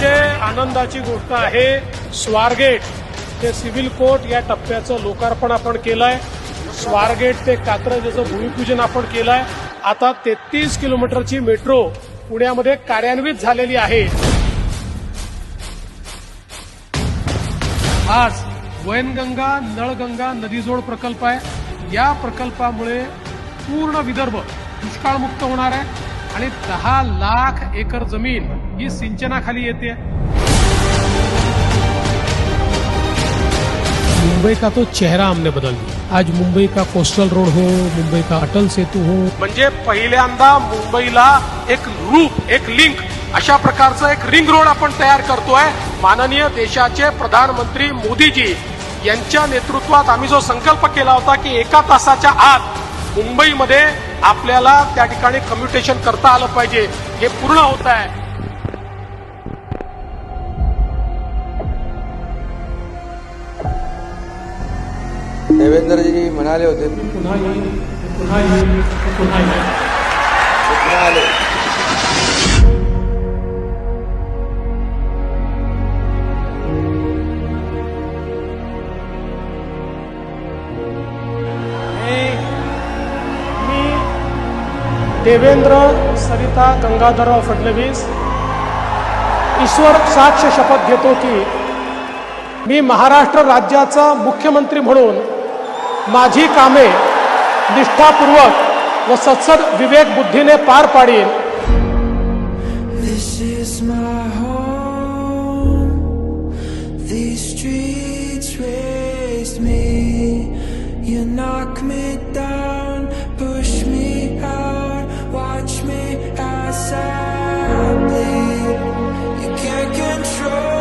अतिशय आनंदाची गोष्ट आहे. स्वारगेट ते सिव्हिल कोर्ट या टप्प्याचं लोकार्पण आपण केलंय. स्वारगेट ते कात्रजचं भूमिपूजन आपण केलंय. आता तेहतीस किलोमीटरची मेट्रो पुण्यामध्ये कार्यान्वित झालेली आहे. आज वैनगंगा नळगंगा नदीजोड प्रकल्प आहे. या प्रकल्पामुळे पूर्ण विदर्भ दुष्काळमुक्त होणार आहे. आणि दहा लाख एकर जमीन ही सिंचनाखाली येते. मुंबई का तो चेहरा हमने बदल दिया. आज मुंबई का कोस्टल रोड हो मुंबई का अटल सेतू हो. म्हणजे पहिल्यांदा मुंबईला एक रूप एक लिंक अशा प्रकारचं एक रिंग रोड आपण तयार करतोय. माननीय देशाचे प्रधानमंत्री मोदीजी यांच्या नेतृत्वात आम्ही जो संकल्प केला होता की एका तासाच्या आत मुंबईमध्ये आपल्याला त्या ठिकाणी कम्युटेशन करता आलं पाहिजे. हे पूर्ण होत आहे. देवेंद्रजी म्हणाले होते. पुन्हा येईल पुन्हा येईल पुन्हा येईल ते पुन्हा आले. देवेंद्र सरिता गंगाधरराव फडणवीस ईश्वर साक्ष शपथ घेतो की मी महाराष्ट्र राज्याचा मुख्यमंत्री म्हणून माझी कामे निष्ठापूर्वक व सत्सद विवेक बुद्धीने पार पाडीन. You knock me down. you can't control